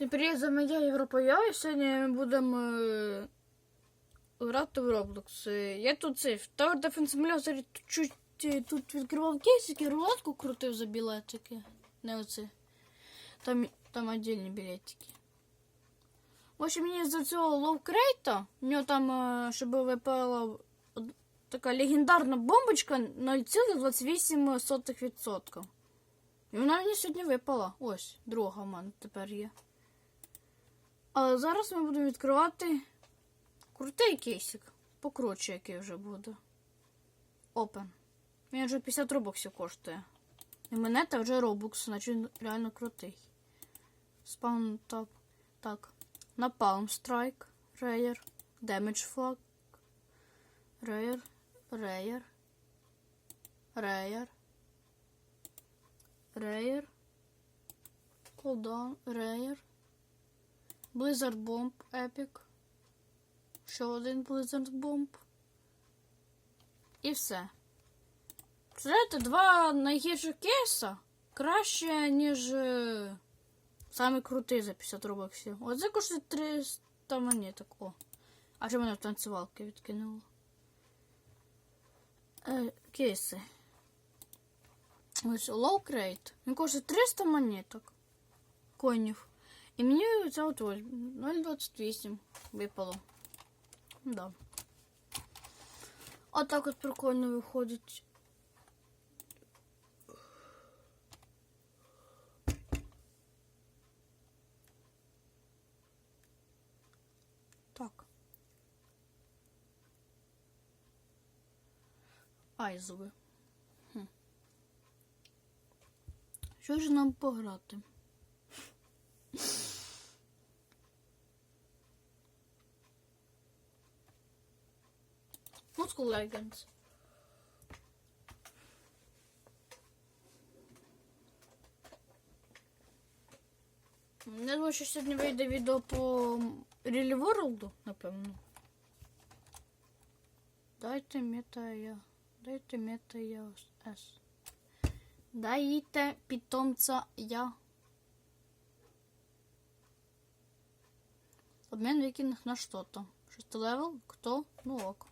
Всім привіт, з вами я Європа і сьогодні ми будемо е, грати в Roblox. Е, Я тут цей в Tower Defense Simulator чуть е, тут відкривав кейсики, рулетку крутив за білетики. Не оце. Там, там отдельні білетики. В общем, мені за цього лоукрейта, у нього там, щоб випала така легендарна бомбочка 0,28%. І вона мені сьогодні випала. Ось, друга в мене тепер є. А зараз ми будемо відкривати крутий кейсик. Покруче, який вже буде. Open. Він вже 50 робоксів коштує. І мене та вже робокс, значить він реально крутий. Спаун тап. Так. Napalm Strike. Rare. Damage Flag. Rare. Rare. Rare. Rare. Hold on. Rare. Blizzard Bomb Epic. Ще один Blizzard Bomb. І все. Знаєте, два найгірших кейса краще, ніж е, самий крутий за 50 робоксів. Оце коштує 300 монеток. О. А що мене в танцювалки відкинуло? Е, кейси. Ось crate. Він коштує 300 монеток. Коїнів. І мені це от ось 0,28 випало. Да. Отак от прикольно виходить. Так. Айзове. Хм. Що ж нам пограти? Moscow Legends. Я думаю, що сьогодні вийде відео по Really World, напевно. Дайте мета я. Дайте мета я С. Дайте питомца я. Обмен викинг на что-то. Шестой левел? Кто? Ну ок.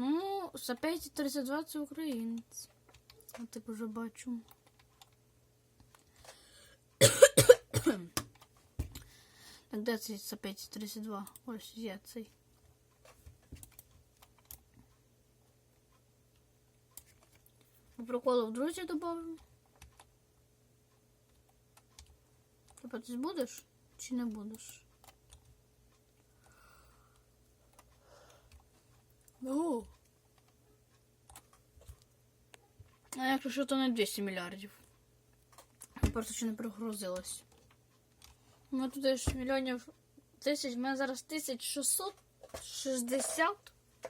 Ну, Сапейті 32 це українець. Я так вже бачу. Де цей Сапейті 32? Ось є цей. Приколу в друзі добавлю. Ти будеш чи не будеш? Ну. А якщо що, то не 200 мільярдів. Просто ще не прогрузилось. У мене тут ж мільйонів тисяч, в мене зараз 1660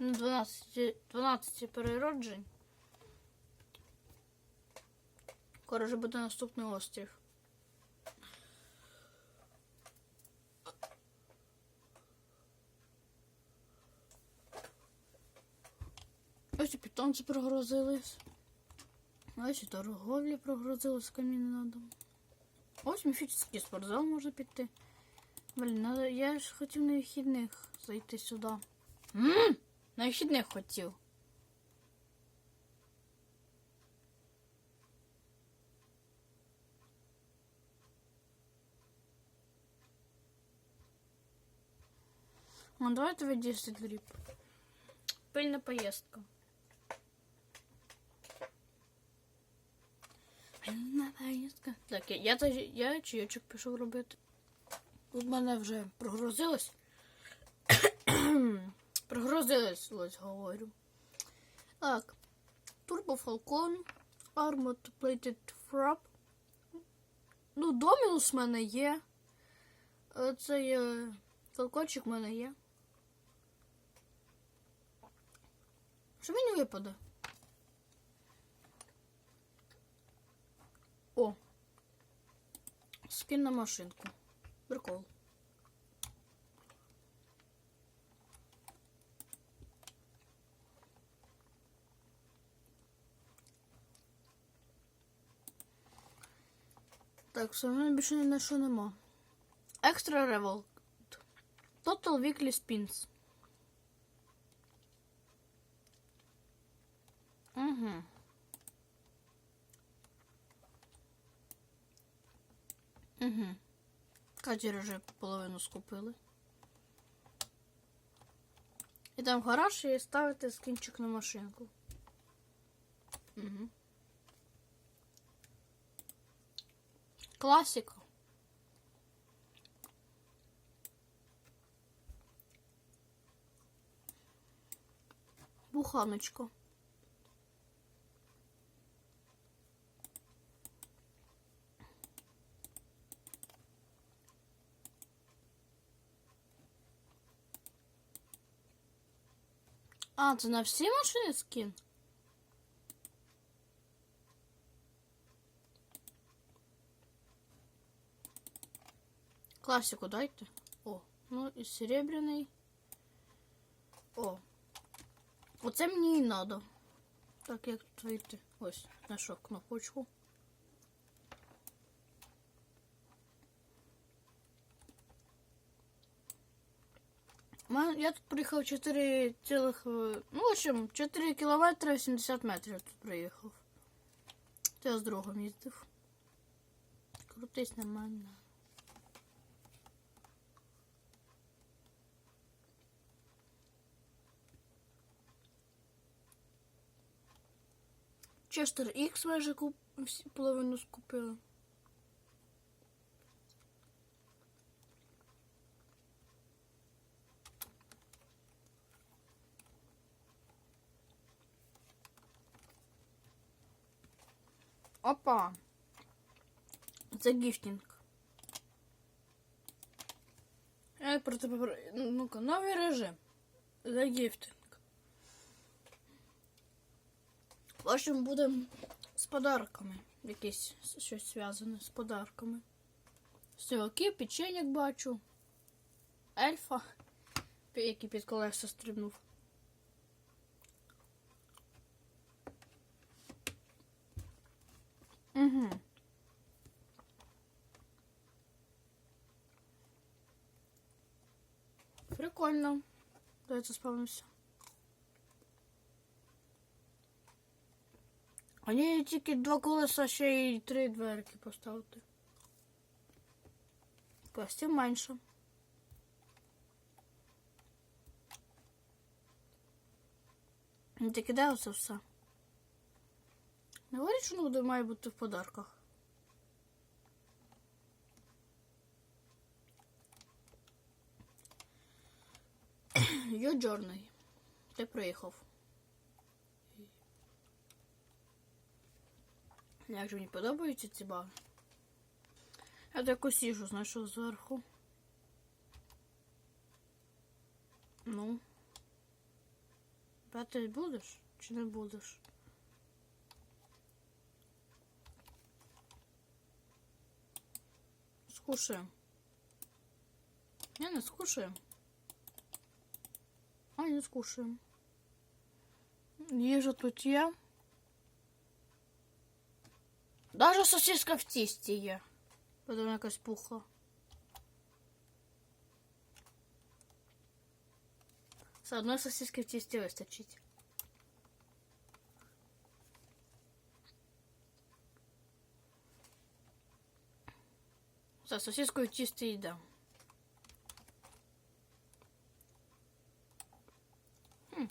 на 12, 12 перероджень. Скоро вже буде наступний острів. Ось і питомці прогрузились. Ось і торговлі прогрузились камінь надо. Ось міфічний спортзал може піти. Блін, надо, я ж хотів на вихідних зайти сюди. Ммм, на вихідних хотів. Ну, давайте ви 10 гриб. Пильна поїздка. Пильна поїздка. Так, я, я, я чайочок пішов робити. Тут мене вже прогрузилось. прогрузилось, ось говорю. Так. Turbo Falcon. Armored Plated Frap. Ну, Домінус в мене є. Е, Цей е, фалкончик в мене є. Що мені випаде? О. Скин на машинку. Прикол. Так, все одно більше ні на що нема. Extra Revolt. Total Weekly Spins. Угу. Угу. Катер вже половину скупили. І там гараж і ставити скінчик на машинку. Угу. Класика. Буханочка. А, це на всі машини скін? Классику дайте. О, ну і серебряний. О. Оце мені і надо. Так, як тут вийти? Ось, знайшов кнопочку. Я тут приїхав 4 цілих... е, Ну, в общем, 4 кілометри 80 метрів я тут приїхав. Це я з другом їздив. Крутись мене. Честер Ікс майже куп... половину скупили. Опа. Це гіфтінг. Я про тебе про- ну-ка, новий режим. За гіфтинг. В общем, будемо з подарками. Якесь щось зв'язане з подарками. Сьоки, печеньок бачу. Ельфа, який під колеса стрибнув. Прикольно. Давайте спавнимося. А ні, тільки два колеса, ще й три дверки поставити. Костя менше. Тільки де оце все? Не говорить, що воно має бути в подарках. Йо Джорний. Ти приїхав. Як же мені подобаються ці баги. Я таку сіжу, знайшов зверху. Ну. П'ятий будеш чи не будеш? Скушаємо. Я не скушаємо. А, не скушаємо. Їжа тут є. Даже сосиска в тісті є. Потім якась пухла. Все одно сосиски в тісті вистачить. Все, сосиску йде. Хм.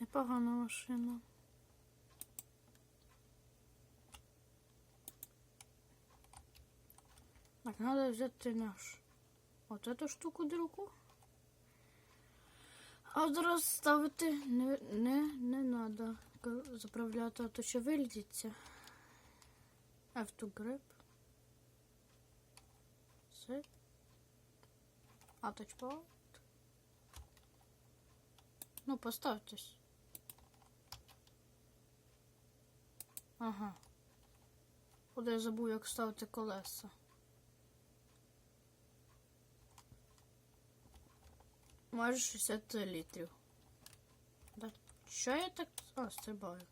Непогана машина. Так, надо взяти наш. От эту штуку другу. А зараз ставити не, не, не надо заправляти, а то ще вилізеться. Автогреб. Все. А тачпад. Ну, поставтесь. Ага. Куди я забув, як ставити колеса. Майже 60 літрів. Що я так. А, стрибаю.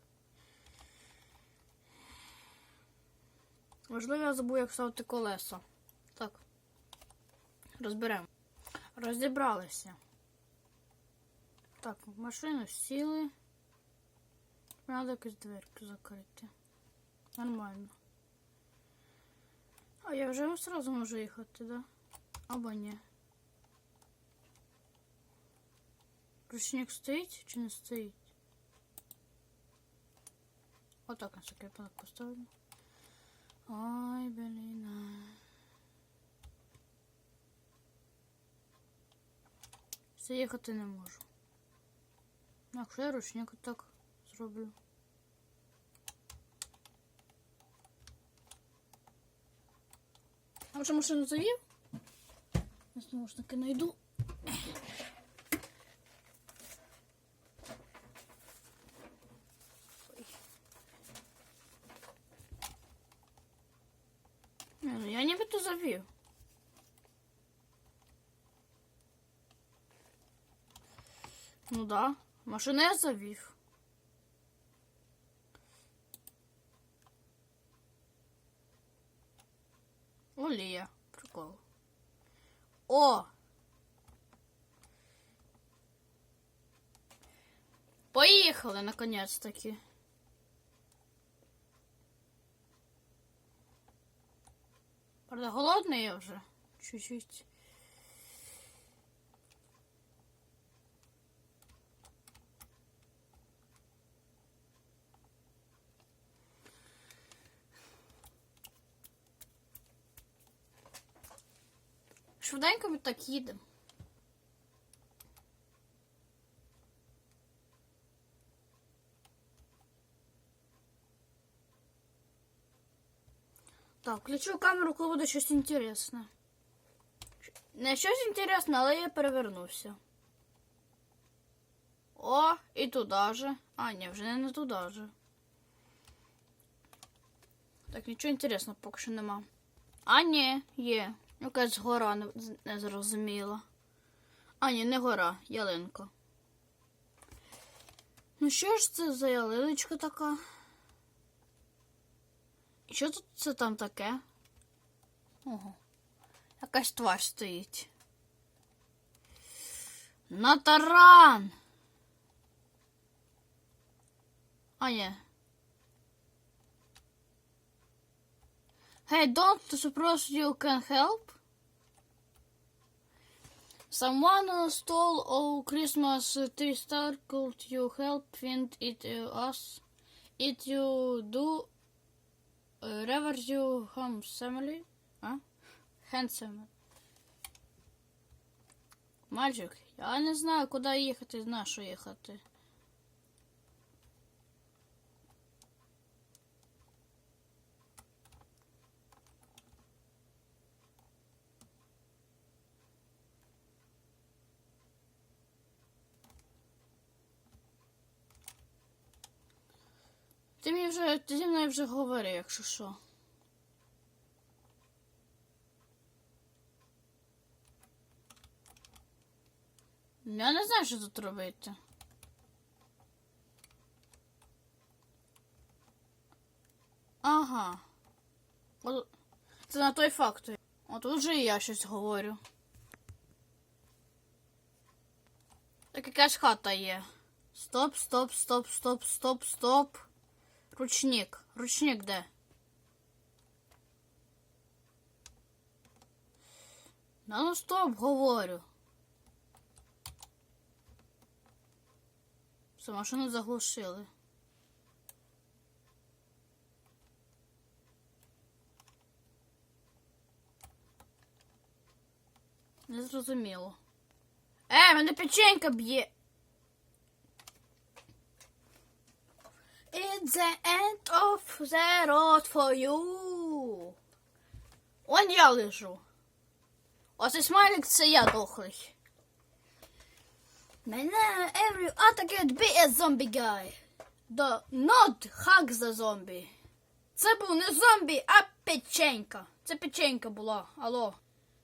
Можливо, я забув, як ставити колеса. Так. Розберемо. Розібралися. Так, машину сіли. Треба якусь дверку закрити. Нормально. А я вже одразу можу їхати, да? Або ні. Ручник стоїть чи не стоїть? Отак на випадок поставимо. Ой, блін. а. Все їхати не можу. Якщо я ручник так зроблю. А вже машину завів? Я знову ж таки знайду. Не, ну я нібито завів. Ну да, машину я завів. Олія, прикол. О! Поїхали, наконец-таки. Правда, голодний я вже. Чуть-чуть. Швиденько ми так їдемо. Так, включу камеру, коли буде щось інтересне. Не щось інтересне, але я перевернувся. О, і туди же. А, ні, вже не, туди же. Так, нічого інтересного поки що нема. А, ні, є. Якась гора не, не зрозуміла. А, ні, не гора, ялинка. Ну що ж це за ялиночка така? І що тут це там таке? Ого. Якась тварь стоїть. На таран! А, ні. Hey, don't suppose you can help? Someone uh, stole our Christmas tree star. Could you help find it uh, us? It you do uh, Rever you handsomely? А? Handsome. Мальчик, я не знаю, куди їхати, на що їхати. Ти мені вже ти зі мною вже говорив, якщо що. Я не знаю, що тут робити. Ага. От, це на той факт. От вже і я щось говорю. Так якась хата є. Стоп, стоп, стоп, стоп, стоп, стоп. Ручник. Ручник? Да ну стоп, говорю. Все, машину заглушили. Не зрозуміло. Е, мене печенька б'є. It's the end of the road for you. Он я лежу. Оце смайлик це я дохлий. Мене every could be a zombie guy. The not hug the zombie. Це був не зомбі, а печенька. Це печенька була. Алло.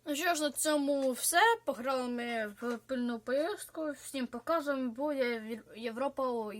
Ну що ж, на цьому все. Пограли ми в пильну поїздку. Всім показуємо, буде Європа.